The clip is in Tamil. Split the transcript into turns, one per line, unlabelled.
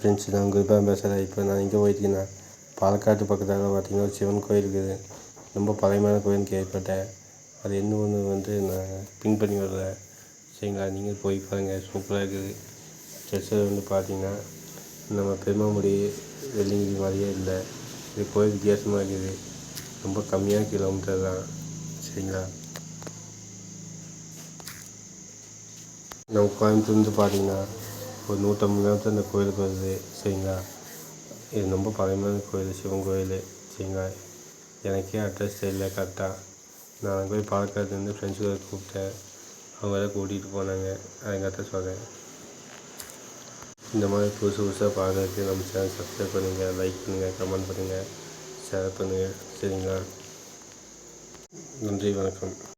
ஃப்ரெண்ட்ஸ் நான் குருபா பேசுகிறேன் இப்போ நான் இங்கே போயிருக்கேன்னா பாலக்காட்டு பக்கத்தில் பார்த்தீங்கன்னா ஒரு சிவன் கோயில் இருக்குது. ரொம்ப பழமையான கோயில்னு கேள்விப்பட்டேன் அது என்ன ஒன்று வந்து நான் பின் பண்ணி விடுறேன் சரிங்களா நீங்கள் போய் பாருங்கள் சூப்பராக இருக்குது. ஸ்ட்ரெச்சர் வந்து பார்த்தீங்கன்னா நம்ம பெருமாமுடி வெள்ளிங்கிரி மாதிரியே இல்லை. இது கோயில் வித்தியாசமாக இருக்குது. ரொம்ப கம்மியான கிலோமீட்டர் தான். சரிங்களா? நம்ம கோயம்புத்தூர்லேருந்து பார்த்தீங்கன்னா ஒரு நூற்றம்பது கிலோமீட்டர் இந்த கோயிலுக்கு வருது சரிங்களா இது ரொம்ப பழமையான கோயில் சிவன் கோயில். சரிங்களா எனக்கே அட்ரஸ் தெரியல கரெக்டாக நான் போய் பார்க்கறதுலேருந்து ஃப்ரெண்ட்ஸ் கூப்பிட்டேன். அவங்க கூட்டிகிட்டு போனாங்க. அது கரெக்டாக சொல்கிறேன் இந்த மாதிரி புதுசு புதுசாக பார்க்குறதுக்கு நம்ம சேனல் சப்ஸ்கிரைப் பண்ணுங்கள் லைக் பண்ணுங்கள் கமெண்ட் பண்ணுங்கள் ஷேர் பண்ணுங்கள் சரிங்களா நன்றி வணக்கம்.